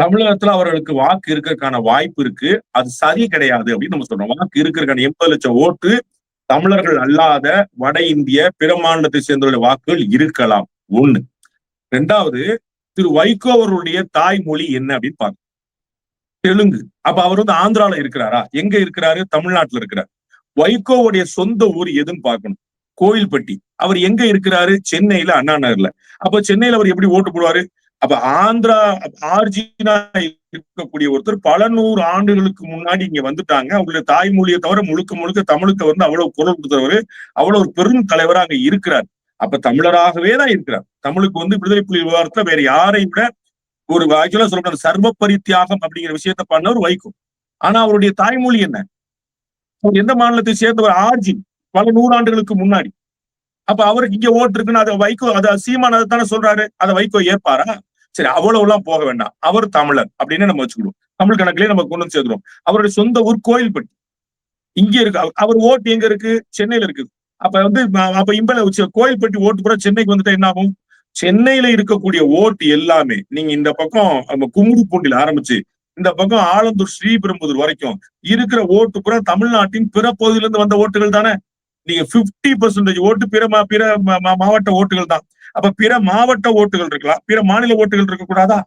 தமிழகத்துல அவர்களுக்கு வாக்கு இருக்கிறதுக்கான வாய்ப்பு இருக்கு. அது சரி கிடையாது அப்படின்னு நம்ம சொல்றோம். வாக்கு இருக்கிறதுக்கான எண்பது லட்சம் ஓட்டு தமிழர்கள் அல்லாத வட இந்திய பிற மாநிலத்தை சேர்ந்தவருடைய வாக்குகள் இருக்கலாம். ஒண்ணு. ரெண்டாவது திரு வைகோ அவருடைய தாய்மொழி என்ன அப்படின்னு பாருங்க. தெலுங்கு. அப்ப அவர் வந்து ஆந்திரால இருக்கிறாரா? எங்க இருக்கிறாரு? தமிழ்நாட்டுல இருக்கிறார். வைகோவுடைய சொந்த ஊர் எதுன்னு பார்க்கணும். கோயில்பட்டி அவர் எங்க இருக்கிறாரு? சென்னையில அண்ணா நகர்ல அப்ப சென்னையில அவர் எப்படி ஓட்டு போடுவாரு? அப்ப ஆந்திரா ஆர்ஜினா இருக்கக்கூடிய ஒருத்தர் பல நூறு ஆண்டுகளுக்கு முன்னாடி இங்க வந்துட்டாங்க. அவருடைய தாய்மொழியை தவிர முழுக்க முழுக்க தமிழுக்கு வந்து அவ்வளவு குரல் கொடுத்தவர் அவ்வளவு ஒரு பெரும் தலைவரா அங்க இருக்கிறார். அப்ப தமிழராகவே தான் இருக்கிறார். தமிழுக்கு வந்து விடுதலை புலி விவகாரத்துல வேற யாரையும் விட ஒரு ஆக்சுவலா சொல்ற சர்வ பரித்தியாகம் அப்படிங்கிற விஷயத்த பண்ணவர் வைக்கும் ஆனா அவருடைய தாய்மொழி என்ன? எந்த மாநிலத்தை சேர்ந்தவர்? ஆர்ஜின். பல நூறாண்டுகளுக்கு முன்னாடி. அப்ப அவருக்கு இங்க ஓட்டு இருக்குன்னு அதை வைகோ அதை சீமான் அதை தானே சொல்றாரு. அதை வைகோ ஏற்பாரா? சரி அவ்வளவு எல்லாம் போக வேண்டாம். அவர் தமிழர் அப்படின்னு நம்ம வச்சுக்கிடுவோம். தமிழ் கணக்குலயே நம்ம கொண்டு வந்து சேர்க்கிறோம். அவருடைய சொந்த ஊர் கோயில்பட்டி. இங்க இருக்கு அவர் ஓட்டு எங்க இருக்கு? சென்னையில இருக்கு. அப்ப வந்து அப்ப இம்பல கோயில்பட்டி ஓட்டு பூரா சென்னைக்கு வந்துட்டா என்ன ஆகும்? சென்னையில இருக்கக்கூடிய ஓட்டு எல்லாமே நீங்க இந்த பக்கம் நம்ம குமுடி பூண்டில ஆரம்பிச்சு இந்த பக்கம் ஆலந்தூர் ஸ்ரீபெரும்புதூர் வரைக்கும் இருக்கிற ஓட்டு பூரா தமிழ்நாட்டின் பிற பகுதியில இருந்து வந்த ஓட்டுகள் தானே? நீங்க 50% பர்சன்டேஜ் ஓட்டு பிற மா- பிற மா- மா- மாவட்ட ஓட்டுகள் தான். அப்ப பிற மாவட்ட ஓட்டுகள் இருக்கலாம். பிற மாநில ஓட்டுகள் இருக்க கூடாதா